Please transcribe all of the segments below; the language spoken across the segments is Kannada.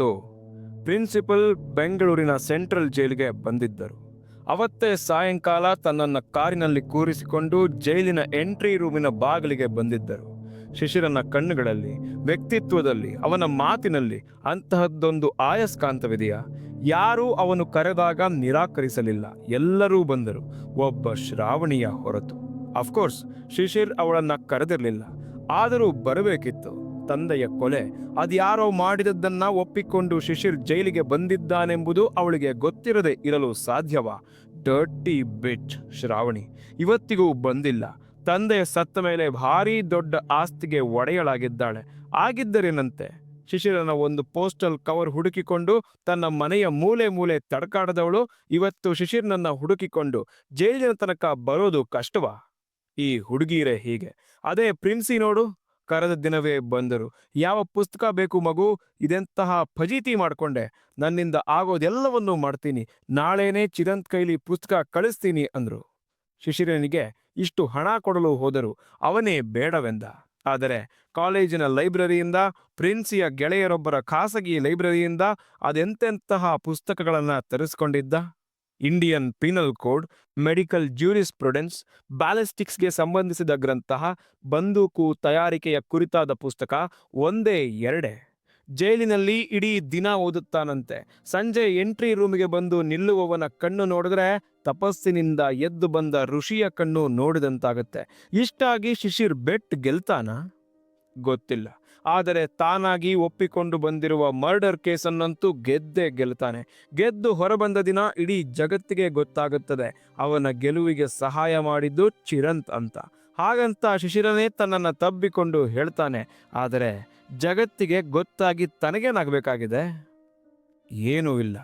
ಅವತ್ತು ಪ್ರಿನ್ಸಿಪಲ್ ಬೆಂಗಳೂರಿನ ಸೆಂಟ್ರಲ್ ಜೈಲಿಗೆ ಬಂದಿದ್ದರು. ಅವತ್ತೇ ಸಾಯಂಕಾಲ ತನ್ನನ್ನು ಕಾರಿನಲ್ಲಿ ಕೂರಿಸಿಕೊಂಡು ಜೈಲಿನ ಎಂಟ್ರಿ ರೂಮಿನ ಬಾಗಿಲಿಗೆ ಬಂದಿದ್ದರು. ಶಿಶಿರನ ಕಣ್ಣುಗಳಲ್ಲಿ, ವ್ಯಕ್ತಿತ್ವದಲ್ಲಿ, ಅವನ ಮಾತಿನಲ್ಲಿ ಅಂತಹದ್ದೊಂದು ಆಯಸ್ಕಾಂತವಿದೆಯಾ? ಯಾರೂ ಅವನು ಕರೆದಾಗ ನಿರಾಕರಿಸಲಿಲ್ಲ. ಎಲ್ಲರೂ ಬಂದರು. ಒಬ್ಬ ಶ್ರಾವಣಿಯ ಹೊರತು. ಅಫ್ಕೋರ್ಸ್ ಶಿಶಿರ್ ಅವಳನ್ನು ಕರೆದಿರಲಿಲ್ಲ. ಆದರೂ ಬರಬೇಕಿತ್ತು. ತಂದೆಯ ಕೊಲೆ. ಅದ್ಯಾರೋ ಮಾಡಿದದ್ದನ್ನ ಒಪ್ಪಿಕೊಂಡು ಶಿಶಿರ್ ಜೈಲಿಗೆ ಬಂದಿದ್ದಾನೆಂಬುದು ಅವಳಿಗೆ ಗೊತ್ತಿರದೆ ಇರಲು ಸಾಧ್ಯವ? Dirty bit Shravani. ಇವತ್ತಿಗೂ ಬಂದಿಲ್ಲ. ತಂದೆಯ ಸತ್ತ ಮೇಲೆ ಭಾರೀ ದೊಡ್ಡ ಆಸ್ತಿಗೆ ಒಡೆಯಳಾಗಿದ್ದಾಳೆ. ಆಗಿದ್ದರೇನಂತೆ? ಶಿಶಿರನ ಒಂದು ಪೋಸ್ಟಲ್ ಕವರ್ ಹುಡುಕಿಕೊಂಡು ತನ್ನ ಮನೆಯ ಮೂಲೆ ಮೂಲೆ ತಡಕಾಡದವಳು, ಇವತ್ತು ಶಿಶಿರ್ನನ್ನ ಹುಡುಕಿಕೊಂಡು ಜೈಲಿನ ತನಕ ಬರೋದು ಕಷ್ಟವಾ? ಈ ಹುಡುಗಿರೇ ಹೀಗೆ. ಅದೇ ಪ್ರಿನ್ಸಿ ನೋಡು. ಕರೆದ ದಿನವೇ ಬಂದರು. ಯಾವ ಪುಸ್ತಕ ಬೇಕು ಮಗು? ಇದೆಂತಹ ಫಜೀತಿ ಮಾಡ್ಕೊಂಡೆ. ನನ್ನಿಂದ ಆಗೋದೆಲ್ಲವನ್ನೂ ಮಾಡ್ತೀನಿ. ನಾಳೆನೇ ಚಿರಂತ್ ಕೈಲಿ ಪುಸ್ತಕ ಕಳಿಸ್ತೀನಿ ಅಂದ್ರು. ಶಿಶಿರನಿಗೆ ಇಷ್ಟು ಹಣ ಕೊಡಲು ಹೋದರು. ಅವನೇ ಬೇಡವೆಂದ. ಆದರೆ ಕಾಲೇಜಿನ ಲೈಬ್ರರಿಯಿಂದ, ಪ್ರಿನ್ಸಿಯ ಗೆಳೆಯರೊಬ್ಬರ ಖಾಸಗಿ ಲೈಬ್ರರಿಯಿಂದ ಅದೆಂತೆಂತಹ ಪುಸ್ತಕಗಳನ್ನ ತರಿಸ್ಕೊಂಡಿದ್ದ? Indian penal code medical jurisprudence ಬ್ಯಾಲಿಸ್ಟಿಕ್ಸ್ಗೆ ಸಂಬಂಧಿಸಿದ ಗ್ರಂಥ ಬಂದೂಕು ತಯಾರಿಕೆಯ ಕುರಿತಾದ ಪುಸ್ತಕ ಒಂದೇ ಎರಡೇ. ಜೈಲಿನಲ್ಲಿ ಇಡೀ ದಿನ ಓದುತ್ತಾನಂತೆ. ಸಂಜೆ ಎಂಟ್ರಿ ರೂಮಿಗೆ ಬಂದು ನಿಲ್ಲುವವನ ಕಣ್ಣು ನೋಡಿದ್ರೆ ತಪಸ್ಸಿನಿಂದ ಎದ್ದು ಬಂದ ಋಷಿಯ ಕಣ್ಣು ನೋಡಿದಂತಾಗುತ್ತೆ. ಇಷ್ಟಾಗಿ ಶಿಶಿರ್ ಬೆಟ್ ಗೆಲ್ತಾನ? ಗೊತ್ತಿಲ್ಲ. ಆದರೆ ತಾನಾಗಿ ಒಪ್ಪಿಕೊಂಡು ಬಂದಿರುವ ಮರ್ಡರ್ ಕೇಸನ್ನಂತೂ ಗೆದ್ದೇ ಗೆಲ್ತಾನೆ. ಗೆದ್ದು ಹೊರಬಂದ ದಿನ ಇಡೀ ಜಗತ್ತಿಗೆ ಗೊತ್ತಾಗುತ್ತದೆ. ಅವನ ಗೆಲುವಿಗೆ ಸಹಾಯ ಮಾಡಿದ್ದು ಚಿರಂತ್ ಅಂತ. ಹಾಗಂತ ಶಿಶಿರನೇ ತನ್ನನ್ನು ತಬ್ಬಿಕೊಂಡು ಹೇಳ್ತಾನೆ, ಆದರೆ ಜಗತ್ತಿಗೆ ಗೊತ್ತಾಗಿ ತನಗೇನಾಗಬೇಕಾಗಿದೆ? ಏನೂ ಇಲ್ಲ.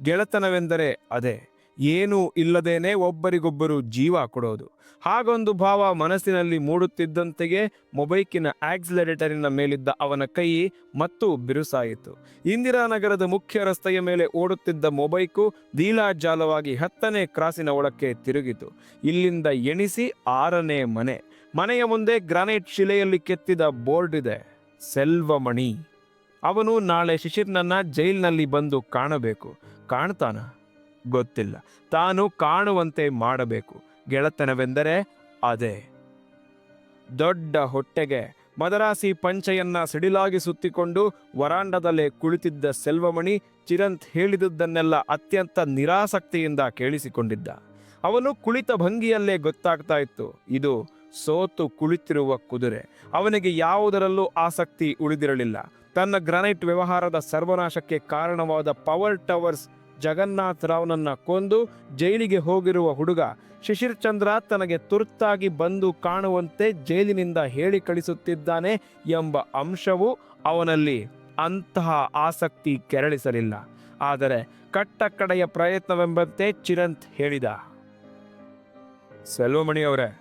ಗೆಳೆತನವೆಂದರೆ ಅದೇ. ಏನೂ ಇಲ್ಲದೇನೆ ಒಬ್ಬರಿಗೊಬ್ಬರು ಜೀವ ಕೊಡೋದು. ಹಾಗೊಂದು ಭಾವ ಮನಸ್ಸಿನಲ್ಲಿ ಮೂಡುತ್ತಿದ್ದಂತೆಯೇ ಮೊಬೈಕಿನ ಆಕ್ಸಿಲರೇಟರಿನ ಮೇಲಿದ್ದ ಅವನ ಕೈ ಮತ್ತು ಬಿರುಸಾಯಿತು. ಇಂದಿರಾನಗರದ ಮುಖ್ಯ ರಸ್ತೆಯ ಮೇಲೆ ಓಡುತ್ತಿದ್ದ ಮೊಬೈಕು ದೀಲಾಜಾಲವಾಗಿ ಹತ್ತನೇ ಕ್ರಾಸಿನ ಒಳಕ್ಕೆ ತಿರುಗಿತು. ಇಲ್ಲಿಂದ ಎಣಿಸಿ ಆರನೇ ಮನೆ. ಮನೆಯ ಮುಂದೆ ಗ್ರಾನೈಟ್ ಶಿಲೆಯಲ್ಲಿ ಕೆತ್ತಿದ ಬೋರ್ಡ್ ಇದೆ. ಸೆಲ್ವಮಣಿ. ಅವನು ನಾಳೆ ಶಿಶಿರ್ನನ್ನ ಜೈಲಿನಲ್ಲಿ ಬಂದು ಕಾಣಬೇಕು. ಕಾಣ್ತಾನ? ಗೊತ್ತಿಲ್ಲ. ತಾನು ಕಾಣುವಂತೆ ಮಾಡಬೇಕು. ಗೆಳತನವೆಂದರೆ ಅದೇ. ದೊಡ್ಡ ಹೊಟ್ಟೆಗೆ ಮದರಾಸಿ ಪಂಚೆಯನ್ನ ಸಿಡಿಲಾಗಿ ಸುತ್ತಿಕೊಂಡು ವರಾಂಡದಲ್ಲೇ ಕುಳಿತಿದ್ದ ಸೆಲ್ವಮಣಿ ಚಿರಂತ್ ಹೇಳಿದುದನ್ನೆಲ್ಲ ಅತ್ಯಂತ ನಿರಾಸಕ್ತಿಯಿಂದ ಕೇಳಿಸಿಕೊಂಡಿದ್ದ. ಅವನು ಕುಳಿತ ಭಂಗಿಯಲ್ಲೇ ಗೊತ್ತಾಗ್ತಾ ಇತ್ತು. ಇದು ಸೋತು ಕುಳಿತಿರುವ ಕುದುರೆ. ಅವನಿಗೆ ಯಾವುದರಲ್ಲೂ ಆಸಕ್ತಿ ಉಳಿದಿರಲಿಲ್ಲ. ತನ್ನ ಗ್ರಾನೈಟ್ ವ್ಯವಹಾರದ ಸರ್ವನಾಶಕ್ಕೆ ಕಾರಣವಾದ ಪವರ್ ಟವರ್ಸ್ ಜಗನ್ನಾಥ್ ರಾವ್ನನ್ನ ಕೊಂದು ಜೈಲಿಗೆ ಹೋಗಿರುವ ಹುಡುಗ ಶಿಶಿರ್ ಚಂದ್ರ ತನಗೆ ತುರ್ತಾಗಿ ಬಂದು ಕಾಣುವಂತೆ ಜೈಲಿನಿಂದ ಹೇಳಿ ಕಳಿಸುತ್ತಿದ್ದಾನೆ ಎಂಬ ಅಂಶವು ಅವನಲ್ಲಿ ಅಂತಹ ಆಸಕ್ತಿ ಕೆರಳಿಸಲಿಲ್ಲ. ಆದರೆ ಕಟ್ಟಕಡೆಯ ಪ್ರಯತ್ನವೆಂಬಂತೆ ಚಿರಂತ್ ಹೇಳಿದ. ಸೆಲ್ವಮಣಿ ಅವರೇ,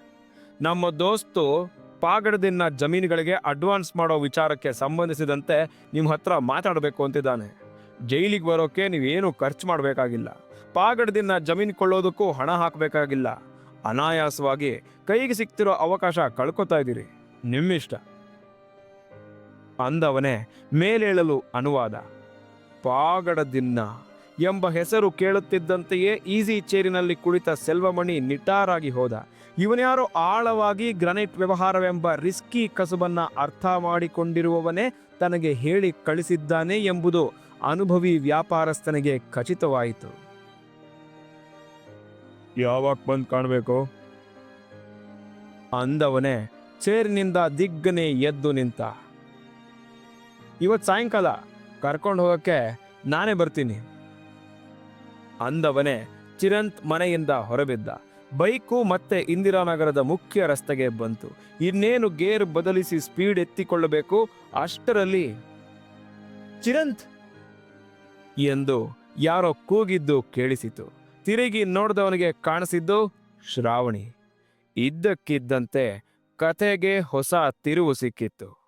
ನಮ್ಮ ದೋಸ್ತು ಪಾಗಡದಿಂದ ಜಮೀನುಗಳಿಗೆ ಅಡ್ವಾನ್ಸ್ ಮಾಡೋ ವಿಚಾರಕ್ಕೆ ಸಂಬಂಧಿಸಿದಂತೆ ನಿಮ್ಮ ಹತ್ರ ಮಾತಾಡಬೇಕು ಅಂತಿದ್ದಾನೆ. ಜೈಲಿಗೆ ಬರೋಕ್ಕೆ ನೀವೇನು ಖರ್ಚು ಮಾಡಬೇಕಾಗಿಲ್ಲ. ಪಾಗಡದಿಂದ ಜಮೀನು ಕೊಳ್ಳೋದಕ್ಕೂ ಹಣ ಹಾಕಬೇಕಾಗಿಲ್ಲ. ಅನಾಯಾಸವಾಗಿ ಕೈಗೆ ಸಿಗ್ತಿರೋ ಅವಕಾಶ ಕಳ್ಕೊತಾ ಇದ್ದೀರಿ. ನಿಮ್ಮಿಷ್ಟ. ಅಂದವನೇ ಮೇಲೇಳಲು ಅನುವಾದ. ಪಾಗಡದಿನ್ನ ಎಂಬ ಹೆಸರು ಕೇಳುತ್ತಿದ್ದಂತೆಯೇ ಈಸಿ ಚೇರಿನಲ್ಲಿ ಕುಳಿತ ಸೆಲ್ವಮಣಿ ನಿಟಾರಾಗಿ ಹೋದ. ಇವನ್ಯಾರೋ ಆಳವಾಗಿ ಗ್ರನೈಟ್ ವ್ಯವಹಾರವೆಂಬ ರಿಸ್ಕಿ ಕಸುಬನ್ನ ಅರ್ಥ ಮಾಡಿಕೊಂಡಿರುವವನೇ ತನಗೆ ಹೇಳಿ ಕಳಿಸಿದ್ದಾನೆ ಎಂಬುದು ಅನುಭವಿ ವ್ಯಾಪಾರಸ್ಥನಿಗೆ ಖಚಿತವಾಯಿತು. ಯಾವಾಗ ಬಂದು ಕಾಣಬೇಕು? ಅಂದವನೇ ಚೇರಿನಿಂದ ದಿಗ್ಗನೆ ಎದ್ದು ನಿಂತ. ಇವತ್ತು ಸಾಯಂಕಾಲ ಕರ್ಕೊಂಡು ಹೋಗಕ್ಕೆ ನಾನೇ ಬರ್ತೀನಿ. ಅಂದವನೇ ಚಿರಂತ್ ಮನೆಯಿಂದ ಹೊರಬಿದ್ದ. ಬೈಕು ಮತ್ತೆ ಇಂದಿರಾನಗರದ ಮುಖ್ಯ ರಸ್ತೆಗೆ ಬಂತು. ಇನ್ನೇನು ಗೇರ್ ಬದಲಿಸಿ ಸ್ಪೀಡ್ ಎತ್ತಿಕೊಳ್ಳಬೇಕು ಅಷ್ಟರಲ್ಲಿ ಚಿರಂತ್ ಎಂದು ಯಾರೋ ಕೂಗಿದ್ದು ಕೇಳಿಸಿತು. ತಿರುಗಿ ನೋಡಿದವನಿಗೆ ಕಾಣಿಸಿದ್ದು ಶ್ರಾವಣಿ. ಇದ್ದಕ್ಕಿದ್ದಂತೆ ಕಥೆಗೆ ಹೊಸ ತಿರುವು ಸಿಕ್ಕಿತ್ತು.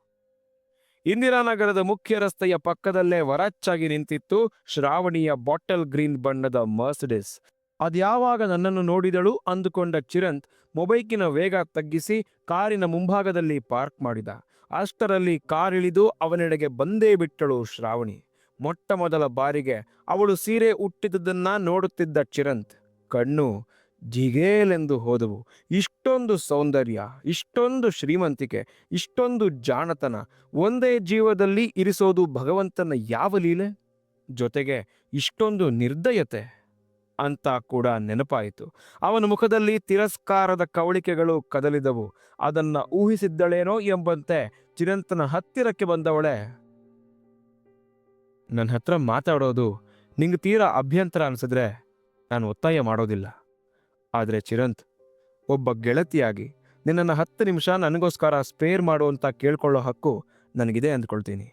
ಇಂದಿರಾನಗರದ ಮುಖ್ಯ ರಸ್ತೆಯ ಪಕ್ಕದಲ್ಲೇ ವರಚ್ಚಾಗಿ ನಿಂತಿತ್ತು ಶ್ರಾವಣಿಯ ಬಾಟಲ್ ಗ್ರೀನ್ ಬಣ್ಣದ ಮರ್ಸಿಡಿಸ್. ಅದ್ಯಾವಾಗ ನನ್ನನ್ನು ನೋಡಿದಳು ಅಂದುಕೊಂಡ ಚಿರಂತ್ ಮೊಬೈಕಿನ ವೇಗ ತಗ್ಗಿಸಿ ಕಾರಿನ ಮುಂಭಾಗದಲ್ಲಿ ಪಾರ್ಕ್ ಮಾಡಿದ. ಅಷ್ಟರಲ್ಲಿ ಕಾರಿಳಿದು ಅವನೆಡೆಗೆ ಬಂದೇ ಬಿಟ್ಟಳು ಶ್ರಾವಣಿ. ಮೊಟ್ಟ ಮೊದಲ ಬಾರಿಗೆ ಅವಳು ಸೀರೆ ಹುಟ್ಟಿದ್ದನ್ನ ನೋಡುತ್ತಿದ್ದ ಚಿರಂತ್, ಕಣ್ಣು ಜಿಗೇಲೆಂದು ಹೋದವು. ಇಷ್ಟೊಂದು ಸೌಂದರ್ಯ, ಇಷ್ಟೊಂದು ಶ್ರೀಮಂತಿಕೆ, ಇಷ್ಟೊಂದು ಜಾಣತನ, ಒಂದೇ ಜೀವದಲ್ಲಿ ಇರಿಸೋದು ಭಗವಂತನ ಯಾವ ಲೀಲೆ? ಜೊತೆಗೆ ಇಷ್ಟೊಂದು ನಿರ್ದಯತೆ ಅಂತ ಕೂಡ ನೆನಪಾಯಿತು. ಅವನ ಮುಖದಲ್ಲಿ ತಿರಸ್ಕಾರದ ಕವಳಿಕೆಗಳು ಕದಲಿದವು. ಅದನ್ನ ಊಹಿಸಿದ್ದಳೇನೋ ಎಂಬಂತೆ ಚಿರಂತನ ಹತ್ತಿರಕ್ಕೆ ಬಂದವಳೆ ನನ್ನ ಹತ್ರ ಮಾತಾಡೋದು ನಿಂಗೆ ತೀರಾ ಅಭ್ಯಂತರ ಅನಿಸಿದ್ರೆ ನಾನು ಒತ್ತಾಯ ಮಾಡೋದಿಲ್ಲ. ಆದರೆ ಚಿರಂತ್, ಒಬ್ಬ ಗೆಳತಿಯಾಗಿ ನಿನ್ನನ್ನು ಹತ್ತು ನಿಮಿಷ ನನಗೋಸ್ಕರ ಸ್ಪೇರ್ ಮಾಡುವಂತ ಕೇಳ್ಕೊಳ್ಳೋ ಹಕ್ಕು ನನಗಿದೆ ಅಂದ್ಕೊಳ್ತೀನಿ.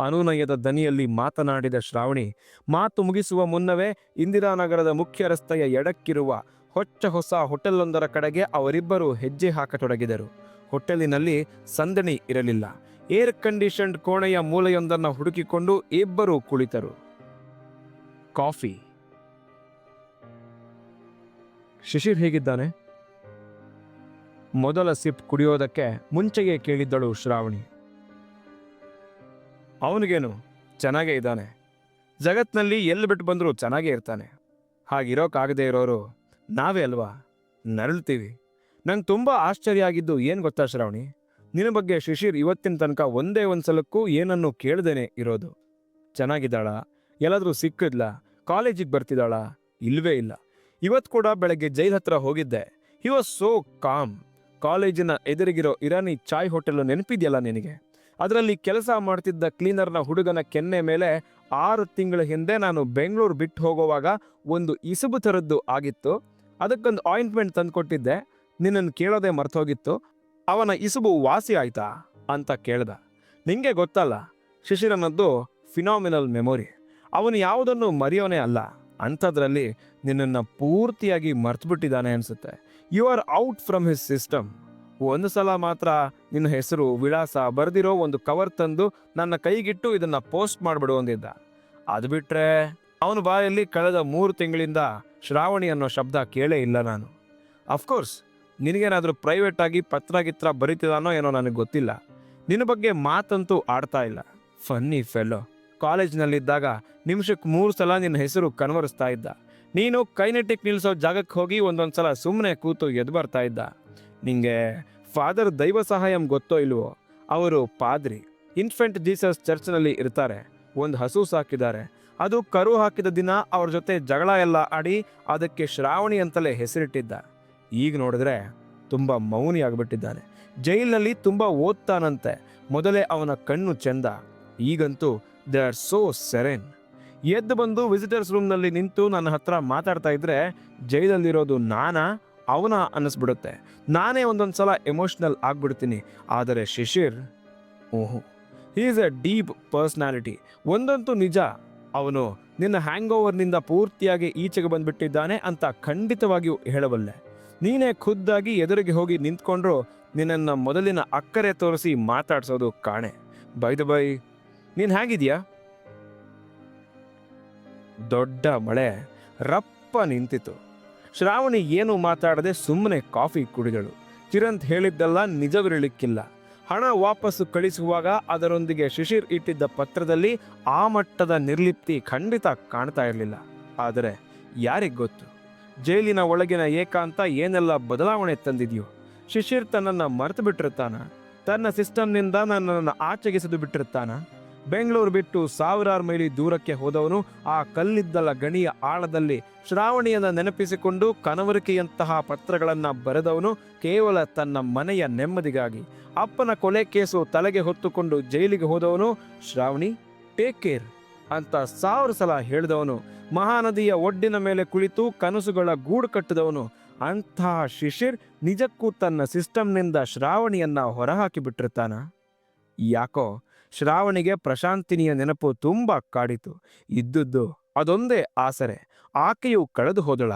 ಅನುನಯದ ದನಿಯಲ್ಲಿ ಮಾತನಾಡಿದ ಶ್ರಾವಣಿ, ಮಾತು ಮುಗಿಸುವ ಮುನ್ನವೇ ಇಂದಿರಾನಗರದ ಮುಖ್ಯ ರಸ್ತೆಯ ಎಡಕ್ಕಿರುವ ಹೊಚ್ಚ ಹೊಸ ಹೋಟೆಲ್ಲೊಂದರ ಕಡೆಗೆ ಅವರಿಬ್ಬರು ಹೆಜ್ಜೆ ಹಾಕತೊಡಗಿದರು. ಹೋಟೆಲಿನಲ್ಲಿ ಸಂದಣಿ ಇರಲಿಲ್ಲ. ಏರ್ ಕಂಡೀಷನ್ಡ್ ಕೋಣೆಯ ಮೂಲೆಯೊಂದನ್ನು ಹುಡುಕಿಕೊಂಡು ಇಬ್ಬರು ಕುಳಿತರು. ಕಾಫಿ. ಶಿಶಿರ್ ಹೇಗಿದ್ದಾನೆ? ಮೊದಲ ಸಿಪ್ ಕುಡಿಯೋದಕ್ಕೆ ಮುಂಚೆಗೆ ಕೇಳಿದ್ದಳು ಶ್ರಾವಣಿ. ಅವನಿಗೇನು, ಚೆನ್ನಾಗೇ ಇದ್ದಾನೆ. ಜಗತ್ನಲ್ಲಿ ಎಲ್ಲಿ ಬಿಟ್ಟು ಬಂದರೂ ಚೆನ್ನಾಗೇ ಇರ್ತಾನೆ. ಹಾಗಿರೋಕ್ಕಾಗದೇ ಇರೋರು ನಾವೇ ಅಲ್ವಾ? ನರಳ್ತೀವಿ. ನಂಗೆ ತುಂಬ ಆಶ್ಚರ್ಯ ಆಗಿದ್ದು ಏನು ಗೊತ್ತಾ ಶ್ರಾವಣಿ? ನಿನ್ನ ಬಗ್ಗೆ ಶಿಶಿರ್ ಇವತ್ತಿನ ತನಕ ಒಂದೇ ಒಂದ್ಸಲಕ್ಕೂ ಏನನ್ನು ಕೇಳ್ದೇನೆ ಇರೋದು. ಚೆನ್ನಾಗಿದ್ದಾಳ? ಎಲ್ಲಾದರೂ ಸಿಕ್ಕಿದ್ಲ? ಕಾಲೇಜಿಗೆ ಬರ್ತಿದ್ದಾಳ? ಇಲ್ವೇ ಇಲ್ಲ. ಇವತ್ತು ಕೂಡ ಬೆಳಗ್ಗೆ ಜೈಲ್ ಹತ್ರ ಹೋಗಿದ್ದೆ. ಹಿ ವಾಸ್ ಸೋ ಕಾಮ್ ಕಾಲೇಜಿನ ಎದುರಿಗಿರೋ ಇರಾನಿ ಚಾಯ್ ಹೋಟೆಲ್ ನೆನಪಿದೆಯಲ್ಲ ನಿನಗೆ? ಅದರಲ್ಲಿ ಕೆಲಸ ಮಾಡ್ತಿದ್ದ ಕ್ಲೀನರ್ನ ಹುಡುಗನ ಕೆನ್ನೆ ಮೇಲೆ ಆರು ತಿಂಗಳ ಹಿಂದೆ ನಾನು ಬೆಂಗಳೂರು ಬಿಟ್ಟು ಹೋಗುವಾಗ ಒಂದು ಇಸುಬು ಥರದ್ದು ಆಗಿತ್ತು. ಅದಕ್ಕೊಂದು ಆಯಿಂಟ್ಮೆಂಟ್ ತಂದುಕೊಟ್ಟಿದ್ದೆ. ನಿನ್ನನ್ನು ಕೇಳೋದೇ ಮರ್ತೋಗಿತ್ತು ಅವನ ಇಸುಬು ವಾಸಿ ಆಯ್ತಾ ಅಂತ ಕೇಳ್ದ. ನಿಂಗೆ ಗೊತ್ತಲ್ಲ, ಶಿಶಿರನದ್ದು ಫಿನಾಮಿನಲ್ ಮೆಮೊರಿ ಅವನು ಯಾವುದನ್ನು ಮರೆಯೋನೇ ಅಲ್ಲ, ಅಂಥದ್ರಲ್ಲಿ ನಿನ್ನನ್ನು ಪೂರ್ತಿಯಾಗಿ ಮರ್ತುಬಿಟ್ಟಿದ್ದಾನೆ ಅನಿಸುತ್ತೆ. You are out from his system ಒಂದು ಸಲ ಮಾತ್ರ ನಿನ್ನ ಹೆಸರು ವಿಳಾಸ ಬರೆದಿರೋ ಒಂದು ಕವರ್ ತಂದು ನನ್ನ ಕೈಗಿಟ್ಟು ಇದನ್ನು ಪೋಸ್ಟ್ ಮಾಡಿಬಿಡು ಅಂದಿದ್ದ. ಅದು ಬಿಟ್ಟರೆ ಅವನ ಬಾಯಲ್ಲಿ ಕಳೆದ ಮೂರು ತಿಂಗಳಿಂದ ಶ್ರಾವಣಿ ಅನ್ನೋ ಶಬ್ದ ಕೇಳೇ ಇಲ್ಲ ನಾನು. ಅಫ್ಕೋರ್ಸ್ ನಿನಗೇನಾದರೂ ಪ್ರೈವೇಟಾಗಿ ಪತ್ರ ಗಿತ್ರ ಬರೀತಿದಾನೋ ಏನೋ ನನಗೆ ಗೊತ್ತಿಲ್ಲ. ನಿನ್ನ ಬಗ್ಗೆ ಮಾತಂತೂ ಆಡ್ತಾ ಇಲ್ಲ. ಫನ್ನಿ ಫೆಲ್ಲೋ ಕಾಲೇಜ್ನಲ್ಲಿದ್ದಾಗ ನಿಮಿಷಕ್ಕೆ ಮೂರು ಸಲ ನಿನ್ನ ಹೆಸರು ಕನ್ವರಿಸ್ತಾ ಇದ್ದ. ನೀನು ಕೈನೆಟಿಕ್ ನಿಲ್ಲಿಸೋ ಜಾಗಕ್ಕೆ ಹೋಗಿ ಒಂದೊಂದು ಸಲ ಸುಮ್ಮನೆ ಕೂತು ಎದ್ದು ಬರ್ತಾ ಇದ್ದ. ನಿಂಗೆ ಫಾದರ್ ದೈವ ಸಹಾಯಂ ಗೊತ್ತೋ ಇಲ್ವೋ? ಅವರು ಪಾದ್ರಿ. ಇನ್ಫೆಂಟ್ ಜೀಸಸ್ ಚರ್ಚ್ನಲ್ಲಿ ಇರ್ತಾರೆ. ಒಂದು ಹಸು ಸಾಕಿದ್ದಾರೆ. ಅದು ಕರು ಹಾಕಿದ ದಿನ ಅವ್ರ ಜೊತೆ ಜಗಳ ಎಲ್ಲ ಆಡಿ ಅದಕ್ಕೆ ಶ್ರಾವಣಿ ಅಂತಲೇ ಹೆಸರಿಟ್ಟಿದ್ದ. ಈಗ ನೋಡಿದ್ರೆ ತುಂಬ ಮೌನಿ ಆಗಿಬಿಟ್ಟಿದ್ದಾನೆ ಜೈಲಿನಲ್ಲಿ ತುಂಬ ಓದ್ತಾನಂತೆ. ಮೊದಲೇ ಅವನ ಕಣ್ಣು ಚೆಂದ. ಈಗಂತೂ ದೇ ಆರ್ ಸೋ ಸೆರೆನ್. ಎದ್ದು ಬಂದು ವಿಸಿಟರ್ಸ್ ರೂಮ್ನಲ್ಲಿ ನಿಂತು ನನ್ನ ಹತ್ರ ಮಾತಾಡ್ತಾ ಇದ್ರೆ ಜೈಲಲ್ಲಿರೋದು ನಾನಾ ಅವನ ಅನ್ನಿಸ್ಬಿಡುತ್ತೆ. ನಾನೇ ಒಂದೊಂದು ಸಲ ಎಮೋಷ್ನಲ್ ಆಗ್ಬಿಡ್ತೀನಿ. ಆದರೆ ಶಿಶಿರ್, ಓಹೋ ಈಸ್ ಎ ಡೀಪ್ ಪರ್ಸ್ನಾಲಿಟಿ ಒಂದಂತೂ ನಿಜ, ಅವನು ನಿನ್ನ ಹ್ಯಾಂಗ್ ಓವರ್ನಿಂದ ಪೂರ್ತಿಯಾಗಿ ಈಚೆಗೆ ಬಂದ್ಬಿಟ್ಟಿದ್ದಾನೆ ಅಂತ ಖಂಡಿತವಾಗಿಯೂ ಹೇಳಬಲ್ಲೆ. ನೀನೇ ಖುದ್ದಾಗಿ ಎದುರಿಗೆ ಹೋಗಿ ನಿಂತ್ಕೊಂಡ್ರು ನಿನ್ನನ್ನು ಮೊದಲಿನ ಅಕ್ಕರೆ ತೋರಿಸಿ ಮಾತಾಡ್ಸೋದು ಕಾಣೆ. ಬೈದ ಬೈ ನೀನು ಹೇಗಿದೆಯಾ? ದೊಡ್ಡ ಮಳೆ, ರಪ್ಪ ನಿಂತಿತು ಶ್ರಾವಣಿ ಏನು ಮಾತಾಡದೆ ಸುಮ್ಮನೆ ಕಾಫಿ ಕುಡಿದಳು. ಚಿರಂತ್ ಹೇಳಿದ್ದೆಲ್ಲ ನಿಜವಿರಲಿಕ್ಕಿಲ್ಲ. ಹಣ ವಾಪಸ್ಸು ಕಳಿಸುವಾಗ ಅದರೊಂದಿಗೆ ಶಿಶಿರ್ ಇಟ್ಟಿದ್ದ ಪತ್ರದಲ್ಲಿ ಆ ಮಟ್ಟದ ನಿರ್ಲಿಪ್ತಿ ಖಂಡಿತ ಕಾಣ್ತಾ ಇರಲಿಲ್ಲ. ಆದರೆ ಯಾರಿಗ್ ಗೊತ್ತು? ಜೈಲಿನ ಒಳಗಿನ ಏಕಾಂತ ಏನೆಲ್ಲ ಬದಲಾವಣೆ ತಂದಿದೆಯೋ? ಶಿಶಿರ್ ತನ್ನನ್ನು ಮರೆತು ಬಿಟ್ಟಿರ್ತಾನ ತನ್ನ ಸಿಸ್ಟಮ್ನಿಂದ ನನ್ನನ್ನು ಆಚೆಗೆಸೆದು ಬಿಟ್ಟಿರ್ತಾನ ಬೆಂಗಳೂರು ಬಿಟ್ಟು ಸಾವಿರಾರು ಮೈಲಿ ದೂರಕ್ಕೆ ಹೋದವನು ಆ ಕಲ್ಲಿದ್ದಲ ಗಣಿಯ ಆಳದಲ್ಲಿ ಶ್ರಾವಣಿಯನ್ನು ನೆನಪಿಸಿಕೊಂಡು ಕನವರಿಕೆಯಂತಹ ಪತ್ರಗಳನ್ನು ಬರೆದವನು ಕೇವಲ ತನ್ನ ಮನೆಯ ನೆಮ್ಮದಿಗಾಗಿ. ಅಪ್ಪನ ಕೊಲೆ ಕೇಸು ತಲೆಗೆ ಹೊತ್ತುಕೊಂಡು ಜೈಲಿಗೆ ಹೋದವನು ಶ್ರಾವಣಿ ಟೇಕ್ ಕೇರ್ ಅಂತ ಸಾವಿರ ಸಲ ಹೇಳಿದವನು. ಮಹಾನದಿಯ ಒಡ್ಡಿನ ಮೇಲೆ ಕುಳಿತು ಕನಸುಗಳ ಗೂಡು ಕಟ್ಟಿದವನು. ಅಂತಹ ಶಿಶಿರ್ ನಿಜಕ್ಕೂ ತನ್ನ ಸಿಸ್ಟಮ್ನಿಂದ ಶ್ರಾವಣಿಯನ್ನ ಹೊರಹಾಕಿ ಬಿಟ್ಟಿರ್ತಾನ ಯಾಕೋ, ಶ್ರಾವಣಿಗೆ ಪ್ರಶಾಂತಿನಿಯ ನೆನಪು ತುಂಬ ಕಾಡಿತು. ಇದ್ದದ್ದು ಅದೊಂದೇ ಆಸರೆ. ಆಕೆಯು ಕಳೆದು ಹೋದಳ.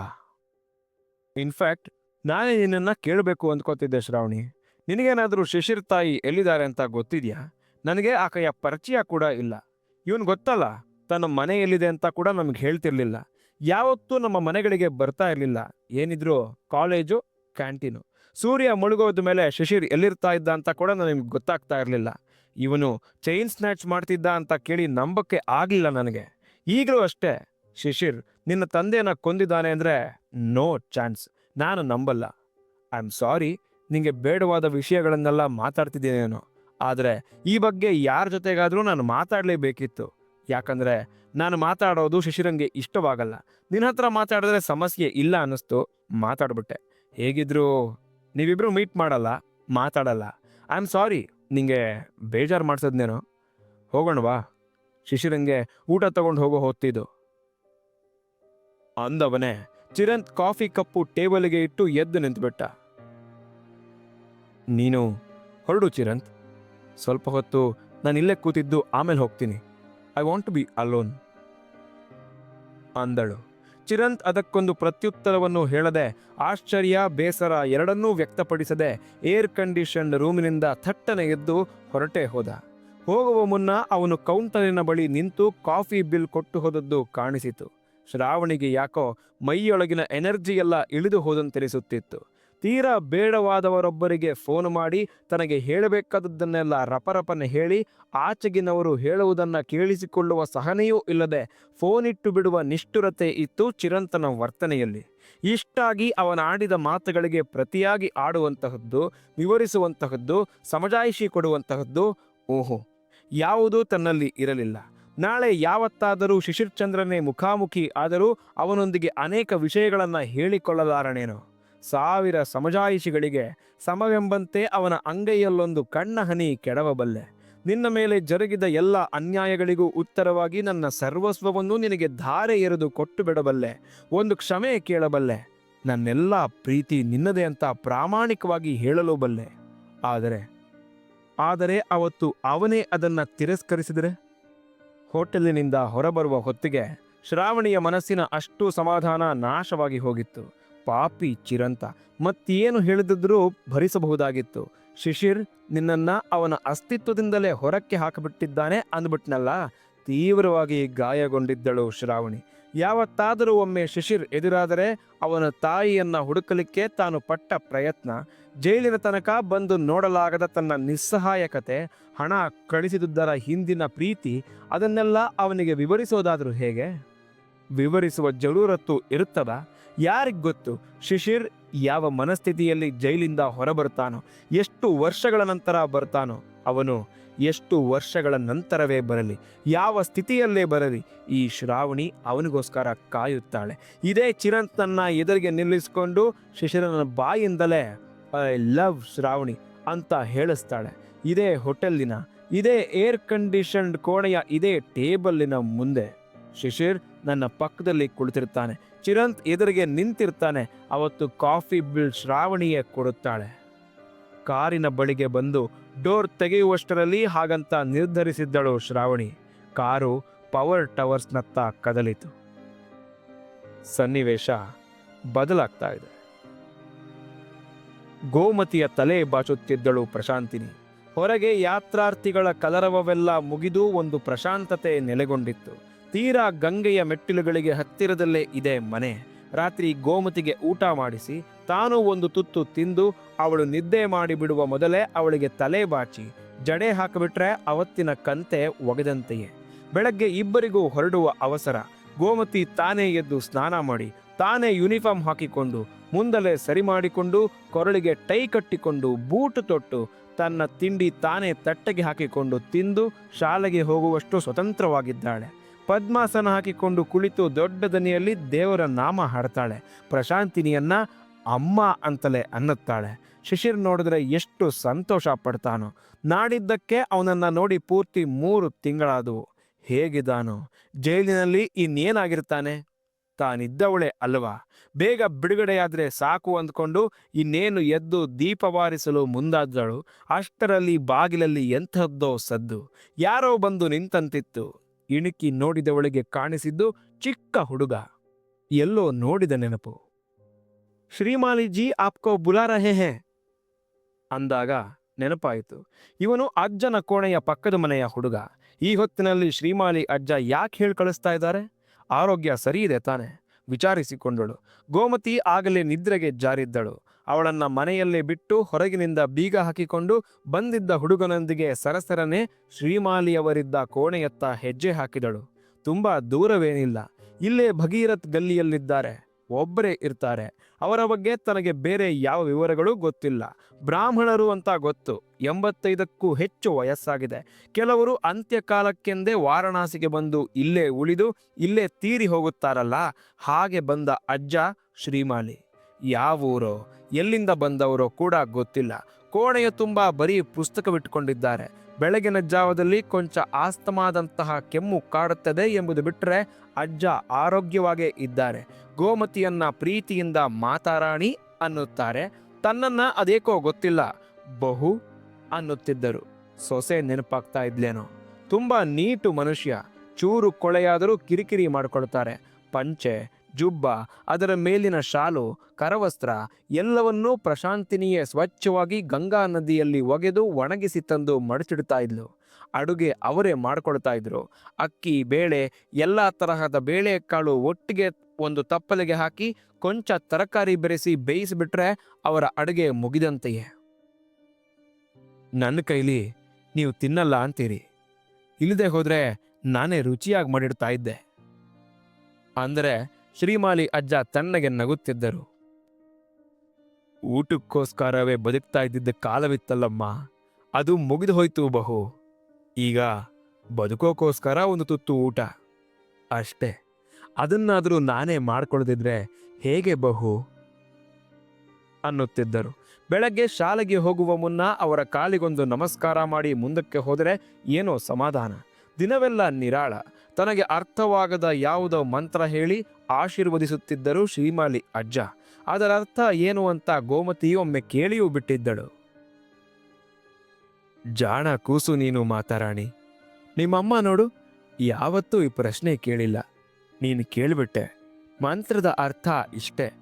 ಇನ್ಫ್ಯಾಕ್ಟ್ ನಾನೇ ನಿನ್ನನ್ನು ಕೇಳಬೇಕು ಅಂದ್ಕೋತಿದ್ದೆ ಶ್ರಾವಣಿ. ನಿನಗೇನಾದರೂ ಶಿಶಿರ್ ತಾಯಿ ಎಲ್ಲಿದ್ದಾರೆ ಅಂತ ಗೊತ್ತಿದ್ಯಾ? ನನಗೆ ಆಕೆಯ ಪರಿಚಯ ಕೂಡ ಇಲ್ಲ. ಇವನು ಗೊತ್ತಲ್ಲ, ತನ್ನ ಮನೆ ಎಲ್ಲಿದೆ ಅಂತ ಕೂಡ ನಮ್ಗೆ ಹೇಳ್ತಿರ್ಲಿಲ್ಲ. ಯಾವತ್ತೂ ನಮ್ಮ ಮನೆಗಳಿಗೆ ಬರ್ತಾ ಇರಲಿಲ್ಲ. ಏನಿದ್ರು ಕಾಲೇಜು, ಕ್ಯಾಂಟೀನು. ಸೂರ್ಯ ಮುಳುಗೋದ ಮೇಲೆ ಶಶಿರ್ ಎಲ್ಲಿರ್ತಾ ಇದ್ದ ಅಂತ ಕೂಡ ನನಗೆ ಗೊತ್ತಾಗ್ತಾ ಇರಲಿಲ್ಲ. ಇವನು ಚೈನ್ ಸ್ನ್ಯಾಚ್ ಮಾಡ್ತಿದ್ದ ಅಂತ ಕೇಳಿ ನಂಬಕ್ಕೆ ಆಗಲಿಲ್ಲ ನನಗೆ. ಈಗಲೂ ಅಷ್ಟೇ, ಶಿಶಿರ್ ನಿನ್ನ ತಂದೆಯನ್ನ ಕೊಂದಿದ್ದಾನೆ ಅಂದ್ರೆ ನೋ ಚಾನ್ಸ್. ನಾನು ನಂಬಲ್ಲ. ಐ ಆಮ್ ಸಾರಿ ನಿಮಗೆ ಬೇಡವಾದ ವಿಷಯಗಳನ್ನೆಲ್ಲ ಮಾತಾಡ್ತಿದ್ದೇನೇನೋ ಆದರೆ ಈ ಬಗ್ಗೆ ಯಾರ ಜೊತೆಗಾದರೂ ನಾನು ಮಾತಾಡಲೇಬೇಕಿತ್ತು. ಯಾಕಂದರೆ ನಾನು ಮಾತಾಡೋದು ಶಶಿರಂಗೆ ಇಷ್ಟವಾಗಲ್ಲ. ನಿನ್ನ ಹತ್ರ ಮಾತಾಡಿದ್ರೆ ಸಮಸ್ಯೆ ಇಲ್ಲ ಅನ್ನಿಸ್ತು. ಮಾತಾಡ್ಬಿಟ್ಟೆ. ಹೇಗಿದ್ರು? ನೀವಿಬ್ಬರು ಮೀಟ್ ಮಾಡಲ್ಲ, ಮಾತಾಡಲ್ಲ. ಐ ಆಮ್ ಸಾರಿ ನಿಂಗೆ ಬೇಜಾರು ಮಾಡಿಸೋದ್ನೇನೋ? ಹೋಗೋಣವಾ ಶಿಶಿರಂಗೆ ಊಟ ತಗೊಂಡು ಹೋಗೋ ಹೊತ್ತಿದ್ದು. ಅಂದವನೇ ಚಿರಂತ್ ಕಾಫಿ ಕಪ್ಪು ಟೇಬಲ್ಗೆ ಇಟ್ಟು ಎದ್ದು ನಿಂತುಬಿಟ್ಟ. ನೀನು ಹೊರಡು ಚಿರಂತ್. ಸ್ವಲ್ಪ ಹೊತ್ತು ನಾನು ಇಲ್ಲೇ ಕೂತಿದ್ದು ಆಮೇಲೆ ಹೋಗ್ತೀನಿ. I want to be alone ಅಂದಳು. ಚಿರಂತ್ ಅದಕ್ಕೊಂದು ಪ್ರತ್ಯುತ್ತರವನ್ನು ಹೇಳದೆ, ಆಶ್ಚರ್ಯ, ಬೇಸರ ಎರಡನ್ನೂ ವ್ಯಕ್ತಪಡಿಸದೆ ಏರ್ ಕಂಡೀಷನ್ ರೂಮಿನಿಂದ ಥಟ್ಟನೆ ಎದ್ದು ಹೊರಟೇ ಹೋದ. ಹೋಗುವ ಮುನ್ನ ಅವನು ಕೌಂಟರಿನ ಬಳಿ ನಿಂತು ಕಾಫಿ ಬಿಲ್ ಕೊಟ್ಟು ಹೋದದ್ದು ಕಾಣಿಸಿತು. ಶ್ರಾವಣಿಗೆ ಯಾಕೋ ಮೈಯೊಳಗಿನ ಎನರ್ಜಿ ಎಲ್ಲ ಇಳಿದು ಹೋದಂತೆನಿಸುತ್ತಿತ್ತು. ತೀರಾ ಬೇಡವಾದವರೊಬ್ಬರಿಗೆ ಫೋನ್ ಮಾಡಿ, ತನಗೆ ಹೇಳಬೇಕಾದದ್ದನ್ನೆಲ್ಲ ರಪರಪನೆ ಹೇಳಿ, ಆಚೆಗಿನವರು ಹೇಳುವುದನ್ನು ಕೇಳಿಸಿಕೊಳ್ಳುವ ಸಹನೆಯೂ ಇಲ್ಲದೆ ಫೋನ್ ಇಟ್ಟು ಬಿಡುವ ನಿಷ್ಠುರತೆ ಇತ್ತು ಚಿರಂತನ ವರ್ತನೆಯಲ್ಲಿ. ಇಷ್ಟಾಗಿ ಅವನಾಡಿದ ಮಾತುಗಳಿಗೆ ಪ್ರತಿಯಾಗಿ ಆಡುವಂತಹದ್ದು, ವಿವರಿಸುವಂತಹದ್ದು, ಸಮಜಾಯಿಷಿ ಕೊಡುವಂತಹದ್ದು, ಓಹೋ, ಯಾವುದೂ ತನ್ನಲ್ಲಿ ಇರಲಿಲ್ಲ. ನಾಳೆ ಯಾವತ್ತಾದರೂ ಶಿಶಿರ್ಚಂದ್ರನೇ ಮುಖಾಮುಖಿ ಆದರೂ ಅವನೊಂದಿಗೆ ಅನೇಕ ವಿಷಯಗಳನ್ನು ಹೇಳಿಕೊಳ್ಳಲಾರನೇನೋ. ಸಾವಿರ ಸಮಜಾಯಿಷಿಗಳಿಗೆ ಸಮವೆಂಬಂತೆ ಅವನ ಅಂಗೈಯಲ್ಲೊಂದು ಕಣ್ಣ ಹನಿ ಕೆಡವಬಲ್ಲೆ. ನಿನ್ನ ಮೇಲೆ ಜರುಗಿದ ಎಲ್ಲ ಅನ್ಯಾಯಗಳಿಗೂ ಉತ್ತರವಾಗಿ ನನ್ನ ಸರ್ವಸ್ವವನ್ನು ನಿನಗೆ ಧಾರೆ ಎರೆದು ಕೊಟ್ಟು ಬಿಡಬಲ್ಲೆ ಒಂದು ಕ್ಷಮೆ ಕೇಳಬಲ್ಲೆ. ನನ್ನೆಲ್ಲ ಪ್ರೀತಿ ನಿನ್ನದೇ ಅಂತ ಪ್ರಾಮಾಣಿಕವಾಗಿ ಹೇಳಲು ಬಲ್ಲೆ ಆದರೆ ಆದರೆ ಅವತ್ತು ಅವನೇ ಅದನ್ನು ತಿರಸ್ಕರಿಸಿದರೆ? ಹೋಟೆಲಿನಿಂದ ಹೊರಬರುವ ಹೊತ್ತಿಗೆ ಶ್ರಾವಣಿಯ ಮನಸ್ಸಿನ ಅಷ್ಟು ಸಮಾಧಾನ ನಾಶವಾಗಿ ಹೋಗಿತ್ತು. ಪಾಪಿ ಚಿರಂತ. ಮತ್ತೇನು ಹೇಳಿದ್ರು ಭರಿಸಬಹುದಾಗಿತ್ತು. ಶಿಶಿರ್, ನಿನ್ನನ್ನ ಅವನ ಅಸ್ತಿತ್ವದಿಂದಲೇ ಹೊರಕ್ಕೆ ಹಾಕಿಬಿಟ್ಟಿದ್ದಾನೆ ಅಂದ್ಬಿಟ್ನಲ್ಲ? ತೀವ್ರವಾಗಿ ಗಾಯಗೊಂಡಿದ್ದಳು ಶ್ರಾವಣಿ. ಯಾವತ್ತಾದರೂ ಒಮ್ಮೆ ಶಿಶಿರ್ ಎದುರಾದರೆ ಅವನ ತಾಯಿಯನ್ನ ಹುಡುಕಲಿಕ್ಕೆ ತಾನು ಪಟ್ಟ ಪ್ರಯತ್ನ. ಜೈಲಿನ ತನಕ ಬಂದು ನೋಡಲಾಗದ ತನ್ನ ನಿಸ್ಸಹಾಯಕತೆ, ಹಣ ಕಳಿಸಿದುದರ ಹಿಂದಿನ ಪ್ರೀತಿ, ಅದನ್ನೆಲ್ಲ ಅವನಿಗೆ ವಿವರಿಸೋದಾದರೂ ಹೇಗೆ? ವಿವರಿಸುವ ಜರೂರತ್ತು ಇರುತ್ತದ? ಯಾರಿಗ್ ಗೊತ್ತು? ಶಿಶಿರ್ ಯಾವ ಮನಸ್ಥಿತಿಯಲ್ಲಿ ಜೈಲಿಂದ ಹೊರಬರ್ತಾನೋ, ಎಷ್ಟು ವರ್ಷಗಳ ನಂತರ ಬರ್ತಾನೋ, ಅವನು ಎಷ್ಟು ವರ್ಷಗಳ ನಂತರವೇ ಬರಲಿ, ಯಾವ ಸ್ಥಿತಿಯಲ್ಲೇ ಬರಲಿ, ಈ ಶ್ರಾವಣಿ ಅವನಿಗೋಸ್ಕರ ಕಾಯುತ್ತಾಳೆ. ಇದೇ ಚಿರಂತನ್ನ ಎದುರಿಗೆ ನಿಲ್ಲಿಸಿಕೊಂಡು ಶಿಶಿರನ ಬಾಯಿಂದಲೇ, ಐ ಲವ್ ಶ್ರಾವಣಿ ಅಂತ ಹೇಳಿಸ್ತಾಳೆ. ಇದೇ ಹೋಟೆಲ್ಲಿನ ಇದೇ ಏರ್ ಕಂಡೀಷನ್ಡ್ ಕೋಣೆಯ ಇದೇ ಟೇಬಲ್ಲಿನ ಮುಂದೆ ಶಿಶಿರ್ ನನ್ನ ಪಕ್ಕದಲ್ಲಿ ಕುಳಿತಿರ್ತಾನೆ. ಚಿರಂತ್ ಎದುರಿಗೆ ನಿಂತಿರ್ತಾನೆ. ಅವತ್ತು ಕಾಫಿ ಬಿಲ್ ಶ್ರಾವಣಿಯೇ ಕೊಡುತ್ತಾಳೆ. ಕಾರಿನ ಬಳಿಗೆ ಬಂದು ಡೋರ್ ತೆಗೆಯುವಷ್ಟರಲ್ಲಿ ಹಾಗಂತ ನಿರ್ಧರಿಸಿದ್ದಳು ಶ್ರಾವಣಿ. ಕಾರು ಪವರ್ ಟವರ್ಸ್ನತ್ತ ಕದಲಿತು. ಸನ್ನಿವೇಶ ಬದಲಾಗ್ತಾ ಇದೆ. ಗೋಮತಿಯ ತಲೆ ಬಾಚುತ್ತಿದ್ದಳು ಪ್ರಶಾಂತಿನಿ. ಹೊರಗೆ ಯಾತ್ರಾರ್ಥಿಗಳ ಕಲರವವೆಲ್ಲ ಮುಗಿದು ಒಂದು ಪ್ರಶಾಂತತೆ ನೆಲೆಗೊಂಡಿತ್ತು. ತೀರಾ ಗಂಗೆಯ ಮೆಟ್ಟಿಲುಗಳಿಗೆ ಹತ್ತಿರದಲ್ಲೇ ಇದೆ ಮನೆ. ರಾತ್ರಿ ಗೋಮತಿಗೆ ಊಟ ಮಾಡಿಸಿ, ತಾನು ಒಂದು ತುತ್ತು ತಿಂದು, ಅವಳು ನಿದ್ದೆ ಮಾಡಿಬಿಡುವ ಮೊದಲೇ ಅವಳಿಗೆ ತಲೆ ಬಾಚಿ. ಜಡೆ ಹಾಕಿಬಿಟ್ರೆ ಅವತ್ತಿನ ಕಂತೆ ಒಗೆದಂತೆಯೇ. ಬೆಳಗ್ಗೆ ಇಬ್ಬರಿಗೂ ಹೊರಡುವ ಅವಸರ. ಗೋಮತಿ ತಾನೇ ಎದ್ದು ಸ್ನಾನ ಮಾಡಿ, ತಾನೇ ಯೂನಿಫಾರ್ಮ್ ಹಾಕಿಕೊಂಡು, ಮುಂದಲೇ ಸರಿ ಮಾಡಿಕೊಂಡು, ಕೊರಳಿಗೆ ಟೈ ಕಟ್ಟಿಕೊಂಡು, ಬೂಟು ತೊಟ್ಟು, ತನ್ನ ತಿಂಡಿ ತಾನೇ ತಟ್ಟೆಗೆ ಹಾಕಿಕೊಂಡು ತಿಂದು, ಶಾಲೆಗೆ ಹೋಗುವಷ್ಟು ಸ್ವತಂತ್ರವಾಗಿದ್ದಾಳೆ. ಪದ್ಮಾಸನ ಹಾಕಿಕೊಂಡು ಕುಳಿತು ದೊಡ್ಡ ದನಿಯಲ್ಲಿ ದೇವರ ನಾಮ ಹಾಡ್ತಾಳೆ. ಪ್ರಶಾಂತಿನಿಯನ್ನ ಅಮ್ಮ ಅಂತಲೇ ಅನ್ನುತ್ತಾಳೆ. ಶಿಶಿರ್ ನೋಡಿದ್ರೆ ಎಷ್ಟು ಸಂತೋಷ ಪಡ್ತಾನೋ. ನಾಡಿದ್ದಕ್ಕೆ ಅವನನ್ನು ನೋಡಿ ಪೂರ್ತಿ ಮೂರು ತಿಂಗಳಾದವು. ಹೇಗಿದ್ದಾನೋ. ಜೈಲಿನಲ್ಲಿ ಇನ್ನೇನಾಗಿರ್ತಾನೆ? ತಾನಿದ್ದವಳೆ ಅಲ್ವಾ? ಬೇಗ ಬಿಡುಗಡೆಯಾದರೆ ಸಾಕು ಅಂದ್ಕೊಂಡು ಇನ್ನೇನು ಎದ್ದು ದೀಪವಾರಿಸಲು ಮುಂದಾದಳು. ಅಷ್ಟರಲ್ಲಿ ಬಾಗಿಲಲ್ಲಿ ಎಂಥದ್ದೋ ಸದ್ದು. ಯಾರೋ ಬಂದು ನಿಂತಂತಿತ್ತು. ಇಣುಕಿ ನೋಡಿದವಳಿಗೆ ಕಾಣಿಸಿದ್ದು ಚಿಕ್ಕ ಹುಡುಗ. ಎಲ್ಲೋ ನೋಡಿದ ನೆನಪು. ಶ್ರೀಮಾಲಿಜಿ ಆಪ್ಕೋ ಬುಲಾ ರಹೆ ಹೇ. ಅಂದಾಗ ನೆನಪಾಯಿತು. ಇವನು ಅಜ್ಜನ ಕೋಣೆಯ ಪಕ್ಕದ ಮನೆಯ ಹುಡುಗ. ಈ ಹೊತ್ತಿನಲ್ಲಿ ಶ್ರೀಮಾಲಿ ಅಜ್ಜ ಯಾಕೆ ಹೇಳಿ ಕಳಿಸ್ತಾ ಇದ್ದಾರೆ? ಆರೋಗ್ಯ ಸರಿ ಇದೆ ತಾನೆ. ವಿಚಾರಿಸಿಕೊಂಡಳು. ಗೋಮತಿ ಆಗಲೇ ನಿದ್ರೆಗೆ ಜಾರಿದ್ದಳು. ಅವಳನ್ನ ಮನೆಯಲ್ಲಿ ಬಿಟ್ಟು ಹೊರಗಿನಿಂದ ಬೀಗ ಹಾಕಿಕೊಂಡು ಬಂದಿದ್ದ ಹುಡುಗನೊಂದಿಗೆ ಸರಸರನೆ ಶ್ರೀಮಾಲಿಯವರಿದ್ದ ಕೋಣೆಯತ್ತ ಹೆಜ್ಜೆ ಹಾಕಿದಳು. ತುಂಬಾ ದೂರವೇನಿಲ್ಲ. ಇಲ್ಲೇ ಭಗೀರಥ್ ಗಲ್ಲಿಯಲ್ಲಿದ್ದಾರೆ. ಒಬ್ಬರೇ ಇರ್ತಾರೆ. ಅವರ ಬಗ್ಗೆ ತನಗೆ ಬೇರೆ ಯಾವ ವಿವರಗಳೂ ಗೊತ್ತಿಲ್ಲ. ಬ್ರಾಹ್ಮಣರು ಅಂತ ಗೊತ್ತು. ಎಂಬತ್ತೈದಕ್ಕೂ ಹೆಚ್ಚು ವಯಸ್ಸಾಗಿದೆ. ಕೆಲವರು ಅಂತ್ಯಕಾಲಕ್ಕೆಂದೇ ವಾರಣಾಸಿಗೆ ಬಂದು ಇಲ್ಲೇ ಉಳಿದು, ಇಲ್ಲೇ ತೀರಿ ಹೋಗುತ್ತಾರಲ್ಲ? ಹಾಗೆ ಬಂದ ಅಜ್ಜ ಶ್ರೀಮಾಲಿ. ಯಾವ ಊರೋ ಎಲ್ಲಿಂದ ಬಂದವರೋ ಕೂಡ ಗೊತ್ತಿಲ್ಲ. ಕೋಣೆಯ ತುಂಬ ಬರೀ ಪುಸ್ತಕವಿಟ್ಟುಕೊಂಡಿದ್ದಾರೆ. ಬೆಳಗಿನ ಜಾವದಲ್ಲಿ ಕೊಂಚ ಆಸ್ತಮಾದಂತಹ ಕೆಮ್ಮು ಕಾಡುತ್ತದೆ ಎಂಬುದು ಬಿಟ್ಟರೆ ಅಜ್ಜ ಆರೋಗ್ಯವಾಗೇ ಇದ್ದಾರೆ. ಗೋಮತಿಯನ್ನ ಪ್ರೀತಿಯಿಂದ ಮಾತಾರಾಣಿ ಅನ್ನುತ್ತಾರೆ. ತನ್ನನ್ನ ಅದೇಕೋ ಗೊತ್ತಿಲ್ಲ. ಬಹು ಅನ್ನುತ್ತಿದ್ದರು. ಸೊಸೆ ನೆನಪಾಗ್ತಾ ಇದ್ಲೇನೋ. ತುಂಬಾ ನೀಟು ಮನುಷ್ಯ. ಚೂರು ಕೊಳೆಯಾದರೂ ಕಿರಿಕಿರಿ ಮಾಡಿಕೊಳ್ತಾರೆ. ಪಂಚೆ ಜುಬ್ಬ, ಅದರ ಮೇಲಿನ ಶಾಲು, ಕರವಸ್ತ್ರ ಎಲ್ಲವನ್ನೂ ಪ್ರಶಾಂತಿನಿಯೇ ಸ್ವಚ್ಛವಾಗಿ ಗಂಗಾ ನದಿಯಲ್ಲಿ ಒಗೆದು ಒಣಗಿಸಿ ತಂದು ಮಡಚಿಡ್ತಾ ಇದ್ಲು. ಅಡುಗೆ ಅವರೇ ಮಾಡ್ಕೊಳ್ತಾ ಇದ್ರು. ಅಕ್ಕಿ, ಬೇಳೆ, ಎಲ್ಲ ತರಹದ ಬೇಳೆಕಾಳು ಒಟ್ಟಿಗೆ ಒಂದು ತಪ್ಪಲೆಗೆ ಹಾಕಿ ಕೊಂಚ ತರಕಾರಿ ಬೆರೆಸಿ ಬೇಯಿಸಿಬಿಟ್ರೆ ಅವರ ಅಡುಗೆ ಮುಗಿದಂತೆಯೇ. ನನ್ನ ಕೈಲಿ ನೀವು ತಿನ್ನಲ್ಲ ಅಂತೀರಿ. ಇಲ್ಲದೆ ಹೋದರೆ ನಾನೇ ರುಚಿಯಾಗಿ ಮಾಡಿಡ್ತಾ ಇದ್ದೆ. ಅಂದರೆ ಶ್ರೀಮಾಲಿ ಅಜ್ಜ ತಣ್ಣಗೆ ನಗುತ್ತಿದ್ದರು. ಊಟಕ್ಕೋಸ್ಕರವೇ ಬದುಕ್ತಾ ಇದ್ದಿದ್ದ ಕಾಲವಿತ್ತಲ್ಲಮ್ಮ, ಅದು ಮುಗಿದು ಹೋಯ್ತು ಬಹು. ಈಗ ಬದುಕೋಕ್ಕೋಸ್ಕರ ಒಂದು ತುತ್ತು ಊಟ. ಅಷ್ಟೇ, ಅದನ್ನಾದರೂ ನಾನೇ ಮಾಡ್ಕೊಳ್ದಿದ್ರೆ ಹೇಗೆ ಬಹು? ಅನ್ನುತ್ತಿದ್ದರು. ಬೆಳಗ್ಗೆ ಶಾಲೆಗೆ ಹೋಗುವ ಮುನ್ನ ಅವರ ಕಾಲಿಗೊಂದು ನಮಸ್ಕಾರ ಮಾಡಿ ಮುಂದಕ್ಕೆ ಹೋದರೆ ಏನೋ ಸಮಾಧಾನ. ದಿನವೆಲ್ಲ ನಿರಾಳ. ತನಗೆ ಅರ್ಥವಾಗದ ಯಾವುದೋ ಮಂತ್ರ ಹೇಳಿ ಆಶೀರ್ವದಿಸುತ್ತಿದ್ದರು ಶ್ರೀಮಾಲಿ ಅಜ್ಜ. ಅದರ ಅರ್ಥ ಏನು ಅಂತ ಗೋಮತಿ ಒಮ್ಮೆ ಕೇಳಿಯೂ ಬಿಟ್ಟಿದ್ದಳು. ಜಾಣ ಕೂಸು ನೀನು ಮಾತಾರಾಣಿ. ನಿಮ್ಮಮ್ಮ ನೋಡು, ಯಾವತ್ತೂ ಈ ಪ್ರಶ್ನೆ ಕೇಳಿಲ್ಲ. ನೀನು ಕೇಳಿಬಿಟ್ಟೆ. ಮಂತ್ರದ ಅರ್ಥ ಇಷ್ಟೇ.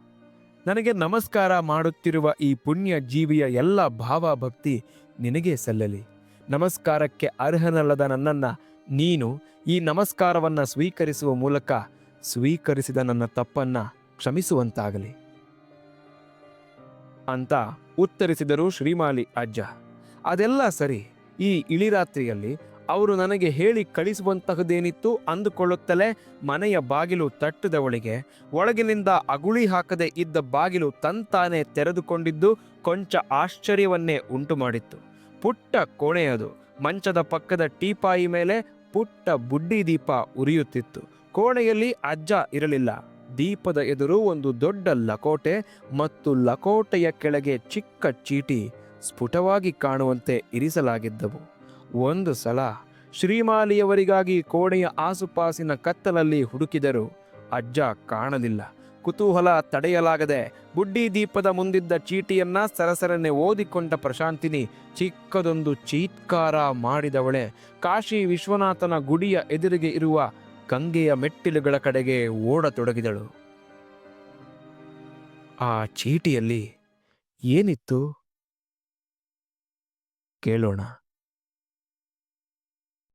ನನಗೆ ನಮಸ್ಕಾರ ಮಾಡುತ್ತಿರುವ ಈ ಪುಣ್ಯ ಜೀವಿಯ ಎಲ್ಲ ಭಾವಭಕ್ತಿ ನಿನಗೆ ಸಲ್ಲಲಿ. ನಮಸ್ಕಾರಕ್ಕೆ ಅರ್ಹನಲ್ಲದ ನನ್ನನ್ನ ನೀನು ಈ ನಮಸ್ಕಾರವನ್ನು ಸ್ವೀಕರಿಸುವ ಮೂಲಕ ಸ್ವೀಕರಿಸಿದ ನನ್ನ ತಪ್ಪನ್ನ ಕ್ಷಮಿಸುವಂತಾಗಲಿ ಅಂತ ಉತ್ತರಿಸಿದರು ಶ್ರೀಮಾಲಿ ಅಜ್ಜ. ಅದೆಲ್ಲ ಸರಿ, ಈ ಇಳಿರಾತ್ರಿಯಲ್ಲಿ ಅವರು ನನಗೆ ಹೇಳಿ ಕಳಿಸುವಂತಹದ್ದೇನಿತ್ತು ಅಂದುಕೊಳ್ಳುತ್ತಲೇ ಮನೆಯ ಬಾಗಿಲು ತಟ್ಟದವಳಿಗೆ ಒಳಗಿನಿಂದ ಅಗುಳಿ ಹಾಕದೆ ಇದ್ದ ಬಾಗಿಲು ತಂತಾನೆ ತೆರೆದುಕೊಂಡಿದ್ದು ಕೊಂಚ ಆಶ್ಚರ್ಯವನ್ನೇ ಉಂಟು ಮಾಡಿತ್ತು ಪುಟ್ಟ ಕೋಣೆಯದು, ಮಂಚದ ಪಕ್ಕದ ಟೀಪಾಯಿ ಮೇಲೆ ಪುಟ್ಟ ಬುಡ್ಡಿ ದೀಪ ಉರಿಯುತ್ತಿತ್ತು. ಕೋಣೆಯಲ್ಲಿ ಅಜ್ಜ ಇರಲಿಲ್ಲ. ದೀಪದ ಎದುರು ಒಂದು ದೊಡ್ಡ ಲಕೋಟೆ ಮತ್ತು ಲಕೋಟೆಯ ಕೆಳಗೆ ಚಿಕ್ಕ ಚೀಟಿ ಸ್ಫುಟವಾಗಿ ಕಾಣುವಂತೆ ಇರಿಸಲಾಗಿದ್ದವು. ಒಂದು ಸಲ ಶ್ರೀಮಾಲಿಯವರಿಗಾಗಿ ಕೋಣೆಯ ಆಸುಪಾಸಿನ ಕತ್ತಲಲ್ಲಿ ಹುಡುಕಿದರು ಅಜ್ಜ ಕಾಣಲಿಲ್ಲ. ಕುತೂಹಲ ತಡೆಯಲಾಗದೆ ಬುಡ್ಡಿ ದೀಪದ ಮುಂದಿದ್ದ ಚೀಟಿಯನ್ನ ಸರಸರನೆ ಓದಿಕೊಂಡ ಪ್ರಶಾಂತಿನಿ ಚಿಕ್ಕದೊಂದು ಚೀತ್ಕಾರ ಮಾಡಿದವಳೆ. ಕಾಶಿ ವಿಶ್ವನಾಥನ ಗುಡಿಯ ಎದುರಿಗೆ ಇರುವ ಗಂಗೆಯ ಮೆಟ್ಟಿಲುಗಳ ಕಡೆಗೆ ಓಡತೊಡಗಿದಳು. ಆ ಚೀಟಿಯಲ್ಲಿ ಏನಿತ್ತು? ಕೇಳೋಣ.